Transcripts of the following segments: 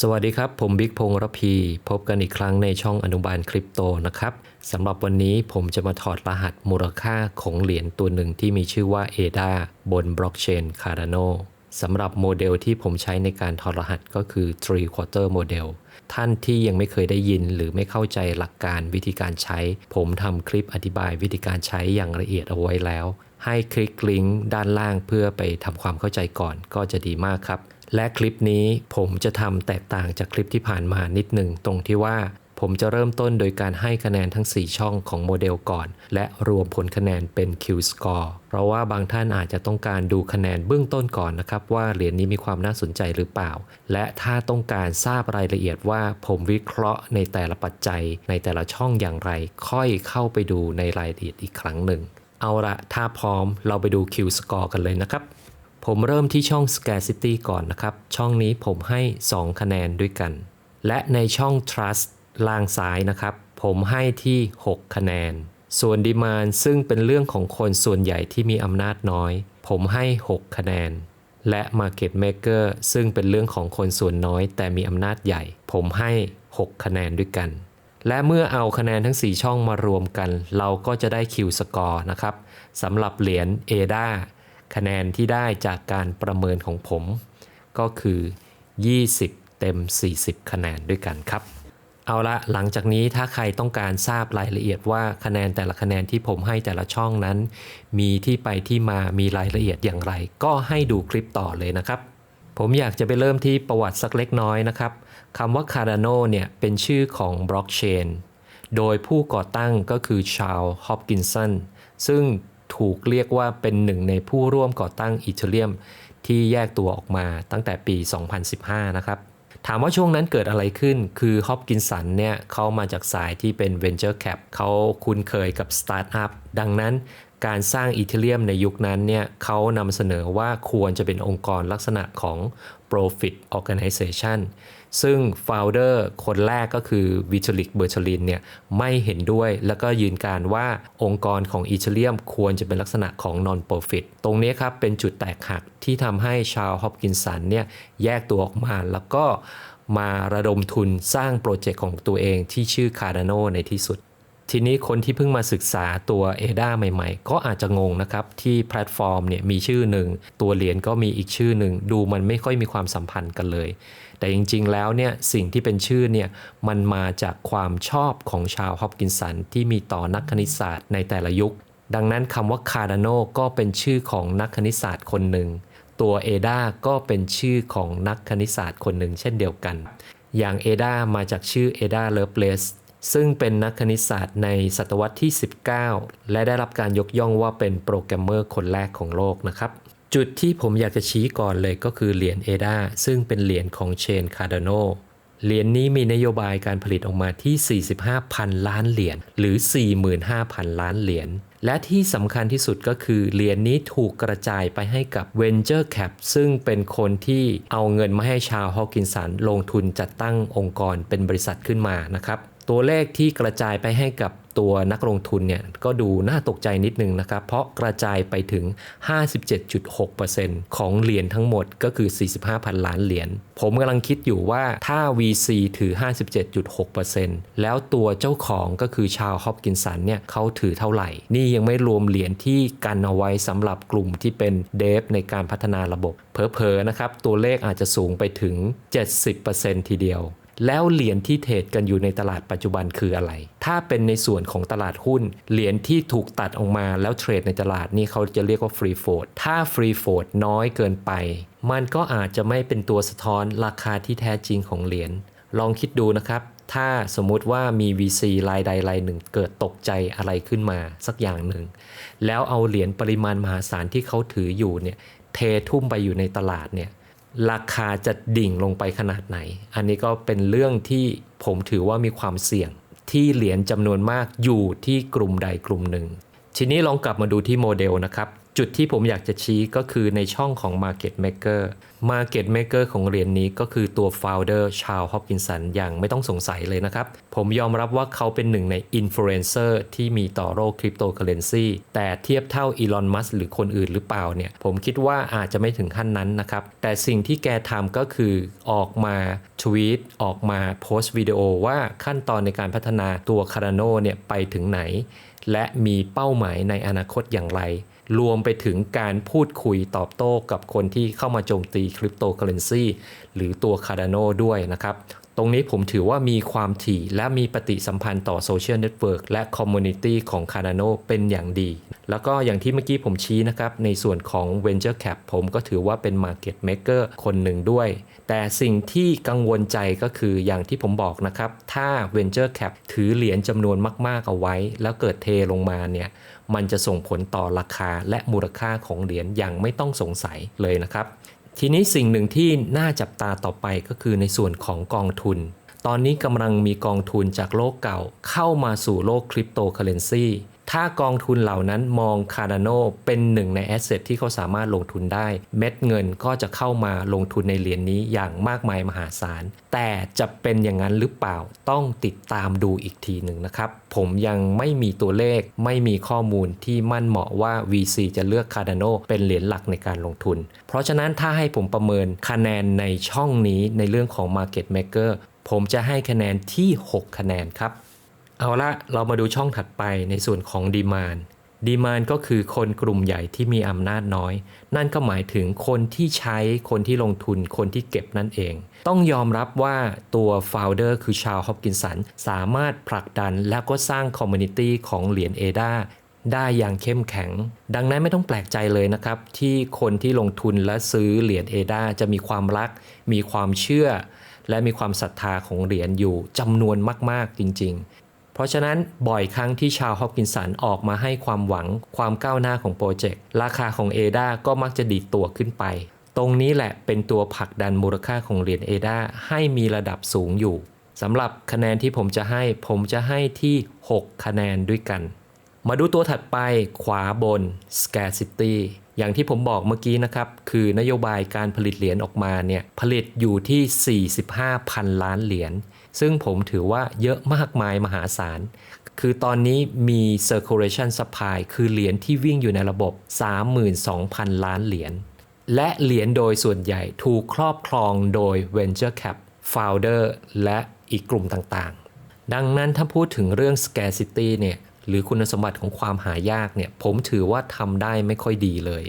สวัสดีครับ ผมบิ๊กพงษ์ระพี พบกันอีกครั้งในช่องอนุบาลคริปโตนะครับสำหรับวันนี้ผมจะมาถอดรหัสมูลค่าของเหรียญตัวหนึ่งที่มีชื่อว่า ADA บนบล็อกเชน Cardano สำหรับโมเดลที่ผมใช้ในการถอดรหัสก็คือ three quarter model ท่านที่ยังไม่เคยได้ยินหรือไม่เข้าใจหลักการวิธีการใช้ ผมทำคลิปอธิบายวิธีการใช้อย่างละเอียดเอาไว้แล้ว ให้คลิกลิงก์ด้านล่างเพื่อไปทำความเข้าใจก่อนก็จะดีมากครับ และคลิปนี้ผมจะทำแตกต่างจากคลิปที่ผ่านมานิดหนึ่งตรงที่ว่าผมจะเริ่มต้นโดยการให้คะแนนทั้ง 4 ช่องของโมเดลก่อน และรวมผลคะแนนเป็น Q score เพราะว่าบางท่านอาจจะต้องการดูคะแนนเบื้องต้นก่อนนะครับ ว่าเหรียญนี้มีความน่าสนใจหรือเปล่า และถ้าต้องการทราบรายละเอียดว่าผมวิเคราะห์ในแต่ละปัจจัย ในแต่ละช่องอย่างไร ค่อยเข้าไปดูในรายละเอียดอีกครั้งหนึ่ง เอาละถ้าพร้อมเราไปดู Q score กันเลยนะครับ ผมเริ่มที่ช่อง Scarcity ก่อนนะครับ ช่องนี้ผมให้ 2 คะแนนด้วยกัน และในช่อง Trust ล่างซ้ายนะครับ ผมให้ที่ 6 คะแนน ส่วน Demand ซึ่งเป็นเรื่องของคนส่วนใหญ่ที่มีอำนาจน้อย ผมให้ 6 คะแนน และ Market Maker ซึ่งเป็นเรื่องของคนส่วนน้อย แต่มีอำนาจใหญ่ ผมให้ 6 คะแนนด้วยกัน และเมื่อเอาคะแนนทั้ง 4 ช่องมารวมกัน เราก็จะได้ Q score นะครับสำหรับเหรียญ ADA คะแนนที่ได้จากการประเมินของผม ก็คือ 20 เต็ม 40 คะแนนด้วยกันครับ เอาละหลังจากนี้ถ้าใครต้องการทราบรายละเอียดว่าคะแนนแต่ละคะแนนที่ผมให้แต่ละช่องนั้น มีที่ไปที่มามีรายละเอียดอย่างไร ก็ให้ดูคลิปต่อเลยนะครับ ผมอยากจะไปเริ่มที่ประวัติสักเล็กน้อยนะครับคำว่า Cardano เนี่ยเป็นชื่อของบล็อกเชนโดยผู้ก่อตั้งก็คือชาลฮอปกินสันซึ่ง ถูกเรียกว่าเป็นหนึ่งในผู้ร่วมก่อตั้งอีเทเรียมที่แยกตัวออกมาตั้งแต่ปี 2015 นะครับ ถามว่าช่วงนั้นเกิดอะไรขึ้น คือฮอปกินสันเนี่ยเขามาจากสายที่เป็น Venture Cap เขาคุ้นเคยกับสตาร์ทอัพดังนั้นการสร้างอีเทเรียมในยุคนั้นเนี่ยเขานำเสนอว่าควรจะเป็นองค์กรลักษณะของ Profit Organization ซึ่งโฟลเดอร์คนแรกก็คือวิชลิกเบอร์ชลินเนี่ยไม่เห็นด้วยแล้วก็ยืนการว่าองค์กรของอีเชเรียมควรจะเป็นลักษณะของ Non-Profit ตรงนี้ครับเป็นจุดแตกหักที่ทำให้ชาวฮอปกินสันเนี่ยแยกตัวออกมาแล้วก็มาระดมทุนสร้างโปรเจกต์ของตัวเองที่ชื่อคาร์โนในที่สุด ทีนี้คนที่เพิ่งมาศึกษาตัว ADA ใหม่ๆ ก็อาจจะงงนะครับ ที่แพลตฟอร์มเนี่ยมีชื่อหนึ่ง ตัวเหรียญก็มีอีกชื่อหนึ่ง ดูมันไม่ค่อยมีความสัมพันธ์กันเลย แต่จริงๆแล้วเนี่ยสิ่งที่เป็นชื่อเนี่ยมันมาจากความชอบของชาวฮอปกินสันที่มีต่อนักคณิตศาสตร์ในแต่ละยุค ดังนั้นคำว่า Cardano ก็เป็นชื่อของนักคณิตศาสตร์คนหนึ่ง ตัว ADA ก็เป็นชื่อของนักคณิตศาสตร์คนหนึ่งเช่นเดียวกัน อย่าง ADA มาจากชื่อ ADA Lovelace ซึ่งเป็นนักคณิตศาสตร์ในศตวรรษที่ 19 และได้รับการยกย่องว่าเป็นโปรแกรมเมอร์คนแรกของโลกนะครับ จุดที่ผมอยากจะชี้ก่อนเลยก็คือเหรียญ ADA ซึ่งเป็นเหรียญของเชน Cardano เหรียญนี้มีนโยบายการผลิตออกมาที่ 45,000 ล้านเหรียญหรือ 45,000 ล้านเหรียญและที่สำคัญที่สุดก็คือเหรียญนี้ถูกกระจายไปให้กับ Venture Cap ซึ่งเป็นคนที่เอาเงินมาให้ชาวฮอกกินสันลงทุนจัดตั้งองค์กรเป็นบริษัทขึ้นมานะครับ ตัวเลขที่กระจายไปให้กับตัวนักลงทุนเนี่ยก็ดูน่าตกใจนิดนึงนะครับ เพราะกระจายไปถึง 57.6%ของเหรียญทั้งหมดก็คือ 45,000 ล้านเหรียญ ผมกำลังคิดอยู่ว่าถ้า VC ถือ 57.6%แล้วตัวเจ้าของก็คือชาวฮอปกินสันเนี่ยเขาถือเท่าไหร่ นี่ยังไม่รวมเหรียญที่กันเอาไว้สำหรับกลุ่มที่เป็นเดฟในการพัฒนาระบบเพอๆนะครับ ตัวเลขอาจจะสูงไปถึง 70%ทีเดียว แล้วเหรียญที่เทรดกันอยู่ในตลาดปัจจุบันคืออะไร ถ้าเป็นในส่วนของตลาดหุ้น เหรียญที่ถูกตัดออกมาแล้วเทรดในตลาดนี่เขาจะเรียกว่าฟรีโฟดถ้าฟรีโฟดน้อยเกินไป มันก็อาจจะไม่เป็นตัวสะท้อนราคาที่แท้จริงของเหรียญ ลองคิดดูนะครับถ้าสมมุติว่ามี VC รายใดรายหนึ่งเกิดตกใจอะไรขึ้นมาสักอย่างหนึ่ง แล้วเอาเหรียญปริมาณมหาศาลที่เขาถืออยู่เนี่ยเททุ่มไปอยู่ในตลาดเนี่ย ราคาจะดิ่งลงไปขนาดไหน อันนี้ก็เป็นเรื่องที่ผมถือว่ามีความเสี่ยง ที่เหรียญจำนวนมากอยู่ที่กลุ่มใดกลุ่มหนึ่ง ทีนี้ลองกลับมาดูที่โมเดลนะครับ จุดที่ผมอยากจะชี้ก็คือในช่องของ Market Maker Market Maker ของเหรียญนนี้ก็คือตัว Founder ชาวฮอปกินสันอย่างไม่ต้องสงสัยเลยนะครับ ผมยอมรับว่าเขาเป็นหนึ่งในอินฟลูเอนเซอร์ที่มีต่อโลกคริปโตเคอเรนซีแต่เทียบเท่าอีลอนมัสหรือคนอื่นหรือเปล่าเนี่ย ผมคิดว่าอาจจะไม่ถึงขั้นนั้นนะครับ แต่สิ่งที่แกทำก็คือออกมาทวีตออกมาโพสต์วิดีโอว่าขั้นตอนในการพัฒนาตัวคาร์โนเนี่ยไปถึงไหน และมีเป้าหมายในอนาคตอย่างไร รวมไปถึงการพูดคุยตอบโต้กับคนที่เข้ามาโจมตีคริปโตเคอเรนซีหรือตัวคาร์ดานโนด้วยนะครับ ตรงนี้ผมถือว่ามีความถี่และมีปฏิสัมพันธ์ต่อโซเชียลเน็ตเวิร์กและคอมมูนิตี้ของ Cardano เป็นอย่างดี แล้วก็อย่างที่เมื่อกี้ผมชี้นะครับ ในส่วนของ Venture Cap ผมก็ถือว่าเป็น Market Maker คนหนึ่งด้วย แต่สิ่งที่กังวลใจก็คืออย่างที่ผมบอกนะครับ ถ้า Venture Cap ถือเหรียญจำนวนมาก ๆ เอาไว้ แล้วเกิดเทลงมาเนี่ยมันจะส่งผลต่อราคาและมูลค่าของเหรียญอย่างไม่ต้องสงสัยเลยนะครับ ทีนี้สิ่งหนึ่งที่น่าจับตาต่อไปก็คือในส่วนของกองทุน ตอนนี้กำลังมีกองทุนจากโลกเก่าเข้ามาสู่โลกคริปโตเคอเรนซี ถ้ากองทุนเหล่านั้นมอง Cardano เป็นหนึ่งในแอสเซทที่เขาสามารถลงทุนได้ เม็ดเงินก็จะเข้ามาลงทุนในเหรียญนนี้อย่างมากมายมหาศาล แต่จะเป็นอย่างนั้นหรือเปล่าต้องติดตามดูอีกทีหนึ่งนะครับ ผมยังไม่มีตัวเลขไม่มีข้อมูลที่มั่นเหมาะว่า VC จะเลือก Cardano เป็นเหรียญหลักในการลงทุน เพราะฉะนั้นถ้าให้ผมประเมินคะแนนในช่องนี้ในเรื่องของ Market Maker ผมจะให้คะแนนที่ 6 คะแนนครับ เอาละเรามาดูช่องถัดไปในส่วนของดีมานดีมานก็คือคนกลุ่มใหญ่ที่มีอำนาจน้อย นั่นก็หมายถึงคนที่ใช้ คนที่ลงทุน คนที่เก็บนั่นเอง ต้องยอมรับว่าตัวโฟลเดอร์คือชาวฮอปกินสัน สามารถผลักดันแล้วก็สร้างคอมมูนิตี้ของเหรียญเอดาได้อย่างเข้มแข็ง ดังนั้นไม่ต้องแปลกใจเลยนะครับ ที่คนที่ลงทุนและซื้อเหรียญเอดาจะมีความรัก มีความเชื่อและมีความศรัทธาของเหรียญอยู่จำนวนมาก ๆ จริง เพราะฉะนั้นบ่อยครั้งที่ชาวฮอปกินสันออกมาให้ความหวังความก้าวหน้าของโปรเจกต์ ราคาของ ADA ก็มักจะดีดตัวขึ้นไป ตรงนี้แหละเป็นตัวผลักดันมูลค่าของเหรียญ ADA ให้มีระดับสูงอยู่สำหรับคะแนนที่ผมจะให้ผมจะให้ที่ 6 คะแนนด้วยกัน มาดูตัวถัดไปขวาบน scarcity อย่างที่ผมบอกเมื่อกี้นะครับ คือนโยบายการผลิตเหรียญออกมาเนี่ย ผลิตอยู่ที่ 45,000 ล้านเหรียญ ซึ่งผมถือว่าเยอะมากมายมหาศาล คือตอนนี้มี circulation supply คือเหรียญที่วิ่งอยู่ในระบบ 32,000 ล้านเหรียญ และเหรียญโดยส่วนใหญ่ถูกครอบครองโดย venture cap founder และอีกกลุ่มต่างๆ ดังนั้นถ้าพูดถึงเรื่อง scarcity เนี่ย หรือคุณสมบัติของความหายากเนี่ย ผมถือว่าทำได้ไม่ค่อยดีเลย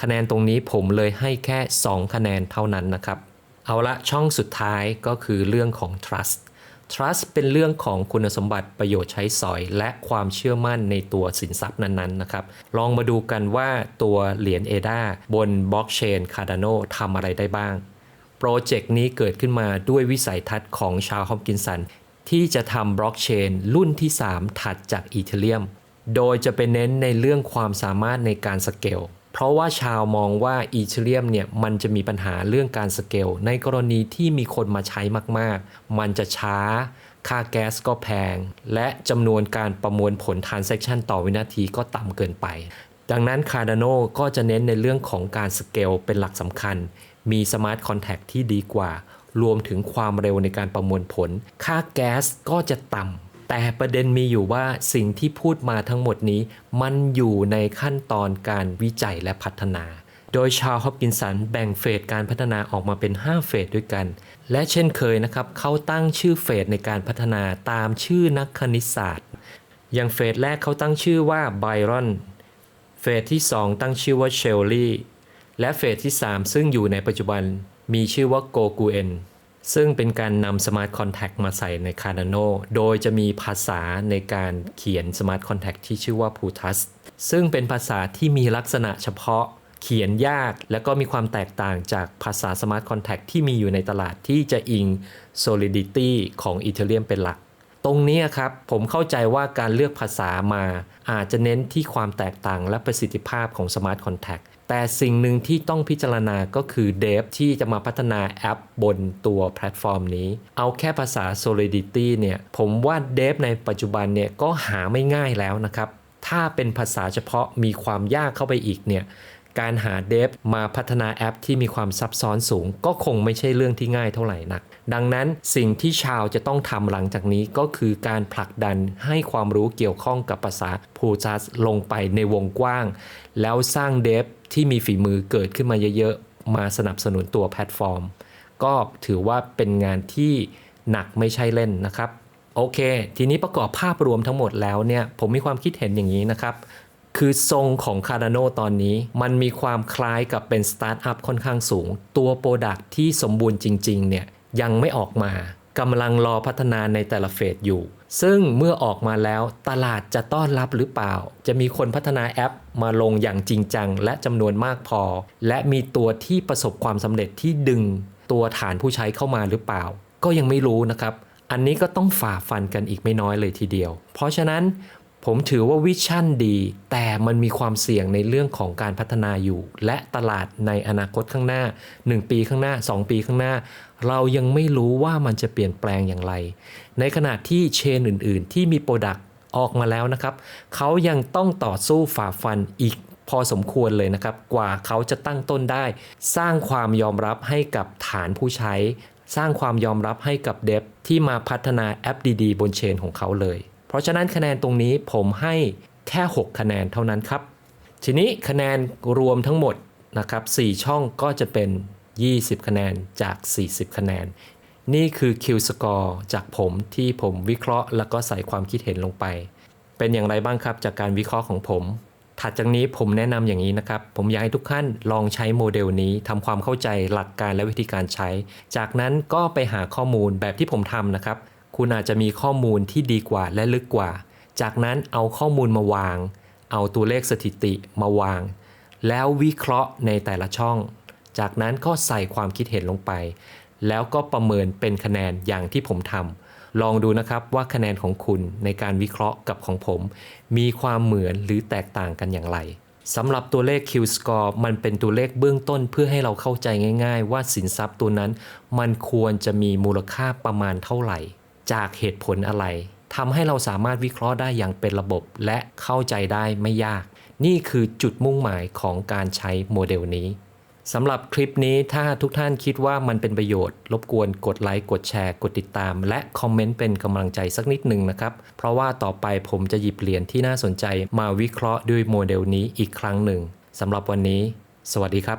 คะแนนตรงนี้ผมเลยให้แค่ 2 คะแนนเท่านั้นนะครับ เอาละช่องสุดท้ายก็คือเรื่องของ trust trust เป็นเรื่องของคุณสมบัติประโยชน์ใช้สอย และความเชื่อมั่นในตัวสินทรัพย์นั้นๆนะครับ ลองมาดูกันว่าตัวเหรียญ ADA บนบล็อกเชน Cardano ทำอะไรได้บ้าง โปรเจกต์นี้เกิดขึ้นมาด้วยวิสัยทัศน์ของชาวฮอมกินสัน ที่จะทำบล็อกเชนรุ่นที่ 3 ถัดจากอีเทเรียม โดยจะเป็นเน้นในเรื่องความสามารถในการสเกล เพราะว่าชาวมองว่าอีเทเรียมเนี่ยมันจะมีปัญหาเรื่องการสเกล ในกรณีที่มีคนมาใช้มากๆ มันจะช้า ค่าแก๊สก็แพง และจำนวนการประมวลผล transaction ต่อวินาทีก็ต่ำเกินไป ดังนั้น Cardano ก็จะเน้นในเรื่องของการสเกลเป็นหลักสำคัญ มีสมาร์ทคอนแท็กที่ดีกว่า รวมถึงความเร็วในการประมวลผล ค่าแก๊สก็จะต่ำ แต่ประเด็นมีอยู่ว่าสิ่งที่พูดมาทั้งหมดนี้ มันอยู่ในขั้นตอนการวิจัยและพัฒนา โดยชาวฮอปกินสันแบ่งเฟสการพัฒนาออกมาเป็น 5 เฟสด้วยกัน และเช่นเคยนะครับเขาตั้งชื่อเฟสในการพัฒนาตามชื่อนักคณิตศาสตร์ อย่างเฟสแรกเขาตั้งชื่อว่าไบรอนเฟสที่ 2 ตั้งชื่อว่าเชลลี่และเฟสที่ 3 ซึ่งอยู่ในปัจจุบันมีชื่อว่าโกกูเอน ซึ่งเป็นการนำ Smart Contact มาใส่ใน Cardano โดยจะมีภาษาในการเขียน Smart Contact ที่ชื่อว่า Putus ซึ่งเป็นภาษาที่มีลักษณะเฉพาะเขียนยากและก็มีความแตกต่างจากภาษา Smart Contact ที่มีอยู่ในตลาดที่จะอิง Solidity ของ Ethereum เป็นหลัก ตรงนี้ครับผมเข้าใจว่าการเลือกภาษามาอาจจะเน้นที่ความแตกต่างและประสิทธิภาพของ Smart Contact แต่สิ่งหนึ่งที่ต้องพิจารณาก็คือเดฟที่จะมาพัฒนาแอปบนตัวแพลตฟอร์มนี้ เอาแค่ภาษา Solidity เนี่ยผมว่าเดฟในปัจจุบันเนี่ยก็หาไม่ง่ายแล้วนะครับ ถ้าเป็นภาษาเฉพาะมีความยากเข้าไปอีกเนี่ย การหาเดฟมาพัฒนาแอปที่มีความซับซ้อนสูง ก็คงไม่ใช่เรื่องที่ง่ายเท่าไหร่นัก ดังนั้นสิ่งที่ชาวจะต้องทำหลังจากนี้ก็คือการผลักดันให้ความรู้เกี่ยวข้องกับภาษาพูจัสลงไปในวงกว้าง แล้วสร้างเดฟที่มีฝีมือเกิดขึ้นมาเยอะๆ มาสนับสนุนตัวแพลตฟอร์ม ก็ถือว่าเป็นงานที่หนักไม่ใช่เล่นนะครับ โอเค ทีนี้ประกอบภาพรวมทั้งหมดแล้วเนี่ย ผมมีความคิดเห็นอย่างนี้นะครับ คือทรงของ Cardano ตอนนี้ มันมีความคล้ายกับเป็นสตาร์ทอัพค่อนข้างสูง ตัวโปรดักที่สมบูรณ์จริง ๆ เนี่ย ยังไม่ออกมากำลังรอพัฒนาในแต่ละเฟสอยู่ ซึ่งเมื่อออกมาแล้วตลาดจะต้อนรับหรือเปล่า จะมีคนพัฒนาแอปมาลงอย่างจริงจัง และจำนวนมากพอ และมีตัวที่ประสบความสำเร็จที่ดึง ตัวฐานผู้ใช้เข้ามาหรือเปล่า ก็ยังไม่รู้นะครับ อันนี้ก็ต้องฝ่าฟันกันอีกไม่น้อยเลยทีเดียว เพราะฉะนั้น ผมถือว่าวิชั่นดี แต่มันมีความเสี่ยงในเรื่องของการพัฒนาอยู่ และตลาดในอนาคตข้างหน้า 1 ปีข้างหน้า 2 ปีข้างหน้า เรายังไม่รู้ว่ามันจะเปลี่ยนแปลงอย่างไร ในขณะที่เชนอื่น ๆ ที่มีโปรดักต์ออกมาแล้วนะครับ เขายังต้องต่อสู้ฝ่าฟันอีกพอสมควรเลยนะครับ กว่าเขาจะตั้งต้นได้ สร้างความยอมรับให้กับฐานผู้ใช้ สร้างความยอมรับให้กับเดฟที่มาพัฒนาแอปดี ๆ บนเชนของเขาเลย เพราะฉะนั้นคะแนนตรงนี้ผมให้แค่ 6 คะแนนเท่านั้นครับ ทีนี้คะแนนรวมทั้งหมดนะครับ4ช่องก็จะเป็น 20 คะแนนจาก 40 คะแนน นี่คือ Q score จากผมที่ผมวิเคราะห์ แล้วก็ใส่ความคิดเห็นลงไป เป็นอย่างไรบ้างครับจากการวิเคราะห์ของผม ถัดจากนี้ผมแนะนำอย่างนี้นะครับ ผมอยากให้ทุกท่านลองใช้โมเดลนี้ทำความเข้าใจหลักการและวิธีการใช้ จากนั้นก็ไปหาข้อมูลแบบที่ผมทำนะครับ คุณอาจจะมีข้อมูลที่ดีกว่าและลึกกว่า จากนั้นเอาข้อมูลมาวาง เอาตัวเลขสถิติมาวาง แล้ววิเคราะห์ในแต่ละช่อง จากนั้นก็ใส่ความคิดเห็นลงไป แล้วก็ประเมินเป็นคะแนนอย่างที่ผมทำลองดูนะครับว่าคะแนนของคุณในการวิเคราะห์กับของผม มีความเหมือนหรือแตกต่างกันอย่างไรสำหรับตัวเลข Q score มันเป็นตัวเลขเบื้องต้นเพื่อให้เราเข้าใจง่าย ๆ ว่าสินทรัพย์ตัวนั้น มันควรจะมีมูลค่าประมาณเท่าไหร่ จากเหตุผลอะไรทำให้เราสามารถวิเคราะห์ได้อย่างเป็นระบบและเข้าใจได้ไม่ยาก นี่คือจุดมุ่งหมายของการใช้โมเดลนี้สำหรับคลิปนี้ถ้าทุกท่านคิดว่ามันเป็นประโยชน์ รบกวนกดไลค์กดแชร์ กดติดตาม และคอมเมนต์เป็นกำลังใจสักนิดหนึ่งนะครับ เพราะว่าต่อไปผมจะหยิบเหรียญที่น่าสนใจมาวิเคราะห์ด้วยโมเดลนี้อีกครั้งหนึ่งสำหรับวันนี้ สวัสดีครับ